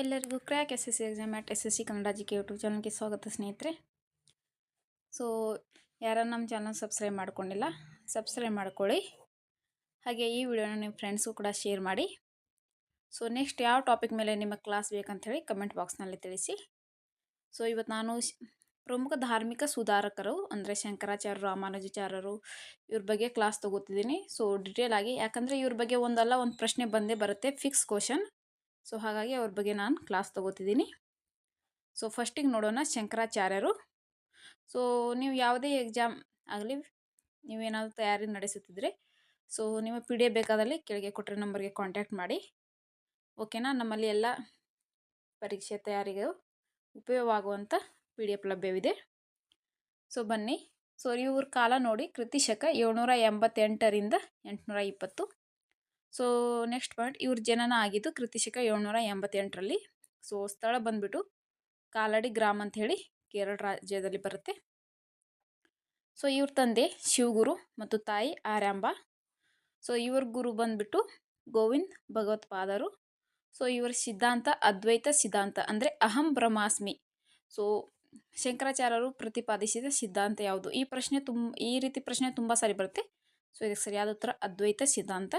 ಎಲ್ಲರಿಗೂ crack S S C exam at S S C Kannada G K YouTube ಚಾನಲ್ಗೆ ಸ್ವಾಗತ ಸ್ನೇಹಿತರೆ. So ಯಾರು ನಮ್ಮ ಚಾನಲ್ ಸಬ್ಸ್ಕ್ರೈಬ್ ಮಾಡ್ಕೊಂಡಿಲ್ಲ ಸಬ್ಸ್ಕ್ರೈಬ್ ಮಾಡ್ಕೊಳ್ಳಿ. ಹಾಗೆ ಈ ವಿಡಿಯೋನ ನಿಮ್ಮ ಫ್ರೆಂಡ್ಸ್ಗೂ ಕೂಡ ಶೇರ್ ಮಾಡಿ. ಸೊ ನೆಕ್ಸ್ಟ್ ಯಾವ ಟಾಪಿಕ್ ಮೇಲೆ ನಿಮ್ಮ ಕ್ಲಾಸ್ ಬೇಕಂಥೇಳಿ ಕಮೆಂಟ್ ಬಾಕ್ಸ್ನಲ್ಲಿ ತಿಳಿಸಿ. ಸೊ ಇವತ್ತು ನಾನು ಪ್ರಮುಖ ಧಾರ್ಮಿಕ ಸುಧಾರಕರು ಅಂದರೆ ಶಂಕರಾಚಾರ್ಯರು, ರಾಮಾನುಜಾಚಾರ್ಯರು ಇವ್ರ ಬಗ್ಗೆ ಕ್ಲಾಸ್ ತೊಗೋತಿದ್ದೀನಿ. ಸೊ ಡಿಟೇಲ್ ಆಗಿ, ಯಾಕಂದರೆ ಇವ್ರ ಬಗ್ಗೆ ಒಂದಲ್ಲ, ಒಂದು ಪ್ರಶ್ನೆ ಬಂದೇ ಬರುತ್ತೆ ಫಿಕ್ಸ್ ಕ್ವಶನ್ ಸೊ ಹಾಗಾಗಿ ಅವ್ರ ಬಗ್ಗೆ ನಾನು ಕ್ಲಾಸ್ ತೊಗೋತಿದ್ದೀನಿ. ಸೊ ಫಸ್ಟಿಗೆ ನೋಡೋಣ ಶಂಕರಾಚಾರ್ಯರು. ಸೊ ನೀವು ಯಾವುದೇ ಎಕ್ಸಾಮ್ ಆಗಲಿ ನೀವೇನಾದರೂ ತಯಾರಿ ನಡೆಸುತ್ತಿದ್ರೆ ಸೊ ನಿಮ್ಮ ಪಿ ಡಿ ಎಫ್ ಬೇಕಾದಲ್ಲಿ ಕೆಳಗೆ ಕೊಟ್ಟರೆ ನಂಬರ್ಗೆ ಕಾಂಟ್ಯಾಕ್ಟ್ ಮಾಡಿ. ಓಕೆನಾ ನಮ್ಮಲ್ಲಿ ಎಲ್ಲ ಪರೀಕ್ಷೆ ತಯಾರಿಗೆ ಉಪಯೋಗವಾಗುವಂಥ ಪಿ ಡಿ ಎಫ್ ಲಭ್ಯವಿದೆ. ಸೊ ಬನ್ನಿ. ಸೊ ಇವ್ರ ಕಾಲ ನೋಡಿ ಕೃತಿಶಕ ಏಳ್ನೂರ ಎಂಬತ್ತೆಂಟರಿಂದ ಎಂಟುನೂರ ಇಪ್ಪತ್ತು. ಸೊ ನೆಕ್ಸ್ಟ್ ಪಾಯಿಂಟ್ ಇವ್ರ ಜನನ ಆಗಿದ್ದು ಕೃತಿಶಕ ಏಳ್ನೂರ ಎಂಬತ್ತೆಂಟರಲ್ಲಿ. ಸೊ ಸ್ಥಳ ಬಂದ್ಬಿಟ್ಟು ಕಾಲಡಿ ಗ್ರಾಮ ಅಂತ ಹೇಳಿ ಕೇರಳ ರಾಜ್ಯದಲ್ಲಿ ಬರುತ್ತೆ. ಸೊ ಇವ್ರ ತಂದೆ ಶಿವಗುರು ಮತ್ತು ತಾಯಿ ಆರ್ಯಾಂಬ. ಸೊ ಇವ್ರ ಗುರು ಬಂದ್ಬಿಟ್ಟು ಗೋವಿಂದ್ ಭಗವತ್ಪಾದರು ಸೊ ಇವರ ಸಿದ್ಧಾಂತ ಅದ್ವೈತ ಸಿದ್ಧಾಂತ ಅಂದರೆ ಅಹಂ ಬ್ರಹ್ಮಾಸ್ಮಿ. ಸೊ ಶಂಕರಾಚಾರ್ಯರು ಪ್ರತಿಪಾದಿಸಿದ ಸಿದ್ಧಾಂತ ಯಾವುದು? ಈ ಪ್ರಶ್ನೆ ತುಂಬ ಈ ರೀತಿ ಪ್ರಶ್ನೆ ತುಂಬ ಸಾರಿ ಬರುತ್ತೆ. ಸೊ ಇದಕ್ಕೆ ಸರಿಯಾದ ಉತ್ತರ ಅದ್ವೈತ ಸಿದ್ಧಾಂತ.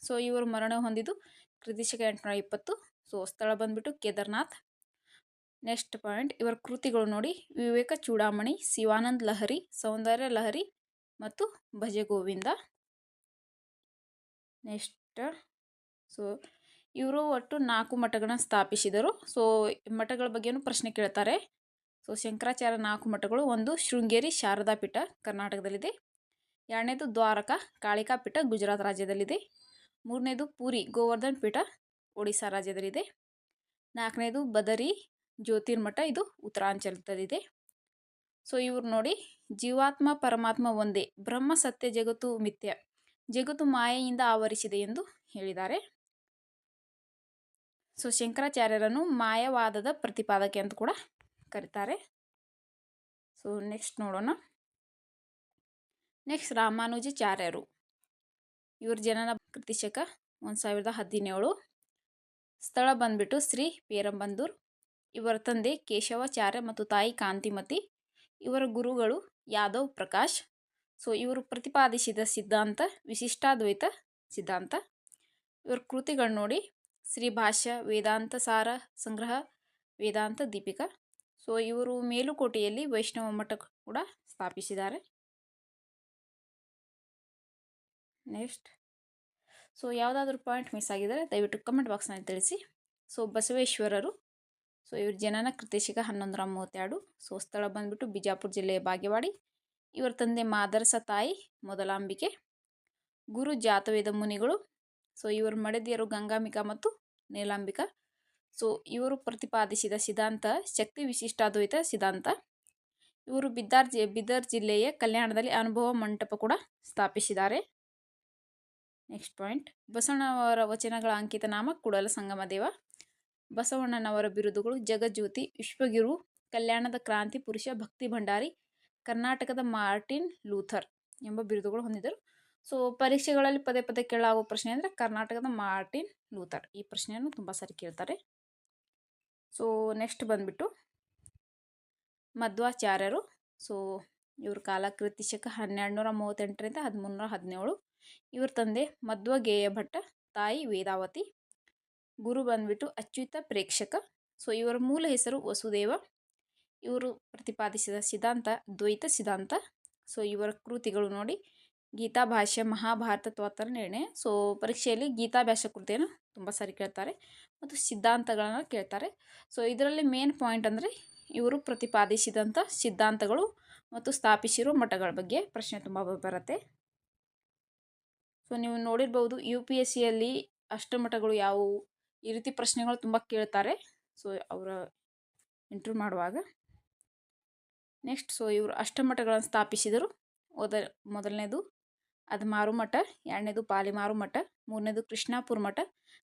ಸೊ, ಇವರು ಮರಣ ಹೊಂದಿದ್ದು ಕೃತಿಶಕ ಎಂಟುನೂರ ಇಪ್ಪತ್ತು. ಸೊ, ಸ್ಥಳ ಬಂದ್ಬಿಟ್ಟು ಕೇದಾರ್ನಾಥ್. ನೆಕ್ಸ್ಟ್ ಪಾಯಿಂಟ್, ಇವರ ಕೃತಿಗಳು ನೋಡಿ. ವಿವೇಕ ಚೂಡಾಮಣಿ, ಶಿವಾನಂದ್ ಲಹರಿ, ಸೌಂದರ್ಯ ಲಹರಿ ಮತ್ತು ಭಜೆ ಗೋವಿಂದ. ನೆಕ್ಸ್ಟ್, ಸೊ, ಇವರು ಒಟ್ಟು ನಾಲ್ಕು ಮಠಗಳನ್ನ ಸ್ಥಾಪಿಸಿದರು. ಸೊ, ಮಠಗಳ ಬಗ್ಗೆನೂ ಪ್ರಶ್ನೆ ಕೇಳ್ತಾರೆ. ಸೊ, ಶಂಕರಾಚಾರ್ಯ ನಾಲ್ಕು ಮಠಗಳು, ಒಂದು ಶೃಂಗೇರಿ ಶಾರದಾ ಪೀಠ ಕರ್ನಾಟಕದಲ್ಲಿದೆ. ಎರಡನೇದು ದ್ವಾರಕ ಕಾಳಿಕಾ ಪೀಠ ಗುಜರಾತ್ ರಾಜ್ಯದಲ್ಲಿದೆ. ಮೂರನೇದು ಪೂರಿ, ಗೋವರ್ಧನ್ ಪೀಠ ಒಡಿಶಾ ರಾಜ್ಯದಲ್ಲಿದೆ. ನಾಲ್ಕನೇದು ಬದರಿ, ಜ್ಯೋತಿರ್ಮಠ, ಇದು ಉತ್ತರಾಂಚಲದಲ್ಲಿದೆ. ಸೊ ಇವ್ರು ನೋಡಿ, ಜೀವಾತ್ಮ ಪರಮಾತ್ಮ ಒಂದೇ, ಬ್ರಹ್ಮ ಸತ್ಯ, ಜಗತ್ತು ಮಿಥ್ಯ. ಜಗತ್ತು ಮಾಯೆಯಿಂದ ಆವರಿಸಿದೆ ಎಂದು ಹೇಳಿದ್ದಾರೆ. ಸೊ ಶಂಕರಾಚಾರ್ಯರನ್ನು ಮಾಯವಾದದ ಪ್ರತಿಪಾದಕೆ ಅಂತ ಕೂಡ ಕರೀತಾರೆ. ಸೊ ನೆಕ್ಸ್ಟ್ ನೋಡೋಣ. ನೆಕ್ಸ್ಟ್ ರಾಮಾನುಜಾಚಾರ್ಯರು. ಇವ್ರ ಜನನ ಕೃತಿಶಕ ಒಂದು ಸಾವಿರದ ಹದಿನೇಳು. ಸ್ಥಳ ಬಂದ್ಬಿಟ್ಟು ಶ್ರೀ ಪೇರಂಬಂದೂರ್. ಇವರ ತಂದೆ ಕೇಶವಾಚಾರ್ಯ ಮತ್ತು ತಾಯಿ ಕಾಂತಿಮತಿ. ಇವರ ಗುರುಗಳು ಯಾದವ್, ಪ್ರಕಾಶ್. ಸೊ, ಇವರು ಪ್ರತಿಪಾದಿಸಿದ ಸಿದ್ಧಾಂತ, ವಿಶಿಷ್ಟಾದ್ವೈತ ಸಿದ್ಧಾಂತ. ಇವರ ಕೃತಿಗಳು ನೋಡಿ ಶ್ರೀ ಭಾಷ್ಯ, ವೇದಾಂತ ಸಾರ ಸಂಗ್ರಹ, ವೇದಾಂತ ದೀಪಿಕಾ. ಸೊ, ಇವರು ಮೇಲುಕೋಟೆಯಲ್ಲಿ ವೈಷ್ಣವ ಮಠ ಕೂಡ ಸ್ಥಾಪಿಸಿದ್ದಾರೆ. ನೆಕ್ಸ್ಟ್. ಸೊ ಯಾವುದಾದ್ರೂ ಪಾಯಿಂಟ್ ಮಿಸ್ ಆಗಿದ್ದರೆ ದಯವಿಟ್ಟು ಕಮೆಂಟ್ ಬಾಕ್ಸ್ನಲ್ಲಿ ತಿಳಿಸಿ. ಸೊ ಬಸವೇಶ್ವರರು. ಸೊ ಇವ್ರ ಜನನ ಕೃತಿಶಿಕ ಹನ್ನೊಂದರ ಮೂವತ್ತೆರಡು. ಸೊ ಸ್ಥಳ ಬಂದುಬಿಟ್ಟು ಬಿಜಾಪುರ ಜಿಲ್ಲೆಯ ಬಾಗೇವಾಡಿ. ಇವರ ತಂದೆ ಮಾದರಸ ತಾಯಿ ಮೊದಲಾಂಬಿಕೆ. ಗುರು ಜಾತವೇದ ಮುನಿಗಳು. ಸೊ ಇವರು ಮಡದಿಯರು ಗಂಗಾಂಬಿಕಾ ಮತ್ತು ನೀಲಾಂಬಿಕಾ. ಸೊ ಇವರು ಪ್ರತಿಪಾದಿಸಿದ ಸಿದ್ಧಾಂತ ಶಕ್ತಿ ವಿಶಿಷ್ಟಾದ್ವೈತ ಸಿದ್ಧಾಂತ. ಇವರು ಬಿದ್ದಾರ್ ಜಿ, ಬಿದರ್ ಜಿಲ್ಲೆಯ ಕಲ್ಯಾಣದಲ್ಲಿ ಅನುಭವ ಮಂಟಪ ಕೂಡ ಸ್ಥಾಪಿಸಿದ್ದಾರೆ. ನೆಕ್ಸ್ಟ್ ಪಾಯಿಂಟ್ ಬಸವಣ್ಣವರ ವಚನಗಳ ಅಂಕಿತ ನಾಮ ಕೂಡಲ ಸಂಗಮ ದೇವ. ಬಸವಣ್ಣನವರ ಬಿರುದುಗಳು ಜಗಜ್ಯೋತಿ, ವಿಶ್ವಗುರು, ಕಲ್ಯಾಣದ ಕ್ರಾಂತಿ, ಪುರುಷ ಭಕ್ತಿ ಭಂಡಾರಿ, ಕರ್ನಾಟಕದ ಮಾರ್ಟಿನ್ ಲೂಥರ್ ಎಂಬ ಬಿರುದುಗಳು ಹೊಂದಿದರು ಸೊ ಪರೀಕ್ಷೆಗಳಲ್ಲಿ ಪದೇ ಪದೇ ಕೇಳಾಗುವ ಪ್ರಶ್ನೆ ಅಂದರೆ ಕರ್ನಾಟಕದ ಮಾರ್ಟಿನ್ ಲೂಥರ್. ಈ ಪ್ರಶ್ನೆಯನ್ನು ತುಂಬ ಸರಿ ಕೇಳ್ತಾರೆ. ಸೊ ನೆಕ್ಸ್ಟ್ ಬಂದ್ಬಿಟ್ಟು ಮಧ್ವಾಚಾರ್ಯರು. ಸೊ ಇವ್ರ ಕಾಲಕೃತಿ ಶಕ ಹನ್ನೆರಡು ನೂರ ಮೂವತ್ತೆಂಟರಿಂದ ಹದಿಮೂನ್ನೂರ ಹದಿನೇಳು. ಇವ್ರ ತಂದೆ ಮಧ್ವಗೇಯ ಭಟ್ಟ, ತಾಯಿ ವೇದಾವತಿ, ಗುರು ಬಂದ್ಬಿಟ್ಟು ಅಚ್ಯುತ ಪ್ರೇಕ್ಷಕ. ಸೊ ಇವರ ಮೂಲ ಹೆಸರು ವಸುದೇವ. ಇವರು ಪ್ರತಿಪಾದಿಸಿದ ಸಿದ್ಧಾಂತ ದ್ವೈತ ಸಿದ್ಧಾಂತ. ಸೊ ಇವರ ಕೃತಿಗಳು ನೋಡಿ ಗೀತಾ ಭಾಷ್ಯ ಮಹಾಭಾರತ ತತ್ವತರ ನಿರ್ಣಯ. ಸೊ ಪರೀಕ್ಷೆಯಲ್ಲಿ ಗೀತಾಭ್ಯಾಸ ಕೃತಿಯನ್ನು ತುಂಬ ಸಾರಿ ಕೇಳ್ತಾರೆ ಮತ್ತು ಸಿದ್ಧಾಂತಗಳನ್ನು ಕೇಳ್ತಾರೆ. ಸೊ ಇದರಲ್ಲಿ ಮೇನ್ ಪಾಯಿಂಟ್ ಅಂದರೆ ಇವರು ಪ್ರತಿಪಾದಿಸಿದಂಥ ಸಿದ್ಧಾಂತಗಳು ಮತ್ತು ಸ್ಥಾಪಿಸಿರುವ ಮಠಗಳ ಬಗ್ಗೆ ಪ್ರಶ್ನೆ ತುಂಬ ಬರುತ್ತೆ. ಸೊ ನೀವು ನೋಡಿರ್ಬೋದು ಯು ಪಿ ಎಸ್ ಸಿಯಲ್ಲಿ ಅಷ್ಟಮಠಗಳು ಯಾವುವು? ಈ ರೀತಿ ಪ್ರಶ್ನೆಗಳು ತುಂಬ ಕೇಳ್ತಾರೆ. ಸೊ ಅವರ ಇಂಟ್ರ್ಯೂ ಮಾಡುವಾಗ. ನೆಕ್ಸ್ಟ್ ಸೊ ಇವರು ಅಷ್ಟಮಠಗಳನ್ನು ಸ್ಥಾಪಿಸಿದರು. ಮೊದ ಮೊದಲನೇದು ಅದು ಮಾರುಮಠ ಎರಡನೇದು ಪಾಲಿಮಾರು ಮಠ, ಮೂರನೇದು ಕೃಷ್ಣಾಪುರ ಮಠ,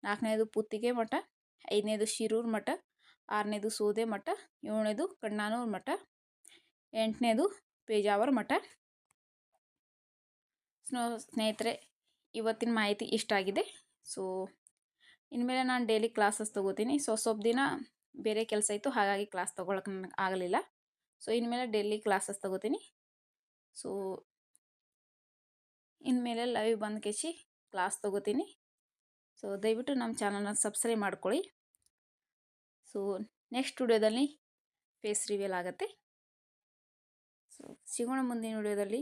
ನಾಲ್ಕನೇದು ಪುತ್ತಿಗೆ ಮಠ, ಐದನೇದು ಶಿರೂರು ಮಠ, ಆರನೇದು ಸೋದೆ ಮಠ, ಏಳನೇದು ಕಣ್ಣಾನೂರು ಮಠ, ಎಂಟನೇದು ಪೇಜಾವರ ಮಠ. ಸ್ನೋ ಸ್ನೇಹಿತರೆ ಇವತ್ತಿನ ಮಾಹಿತಿ ಇಷ್ಟ ಆಗಿದೆ. ಸೊ ಇನ್ಮೇಲೆ ನಾನು ಡೈಲಿ ಕ್ಲಾಸಸ್ ತೊಗೋತೀನಿ. ಸೊ ಸ್ವಲ್ಪ ದಿನ ಬೇರೆ ಕೆಲಸ ಇತ್ತು, ಹಾಗಾಗಿ ಕ್ಲಾಸ್ ತೊಗೊಳಕ್ಕೆ ನನಗೆ ಆಗಲಿಲ್ಲ. ಸೊ ಇನ್ಮೇಲೆ ಡೈಲಿ ಕ್ಲಾಸಸ್ ತೊಗೋತೀನಿ. ಸೊ ಇನ್ಮೇಲೆ ಲೈವ್ ಬಂದು ಕೇಸಿ ಕ್ಲಾಸ್ ತೊಗೋತೀನಿ. ಸೊ ದಯವಿಟ್ಟು ನಮ್ಮ ಚಾನಲ್ನ ಸಬ್ಸ್ಕ್ರೈಬ್ ಮಾಡ್ಕೊಳ್ಳಿ. ಸೊ ನೆಕ್ಸ್ಟ್ ವಿಡಿಯೋದಲ್ಲಿ ಫೇಸ್ ರಿವೀಲ್ ಆಗುತ್ತೆ. ಸೊ ಸಿಗೋಣ ಮುಂದಿನ ವಿಡಿಯೋದಲ್ಲಿ.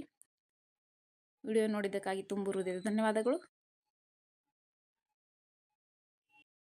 ವಿಡಿಯೋ ನೋಡಿದ್ದಕ್ಕಾಗಿ ತುಂಬ ಧನ್ಯವಾದಗಳು.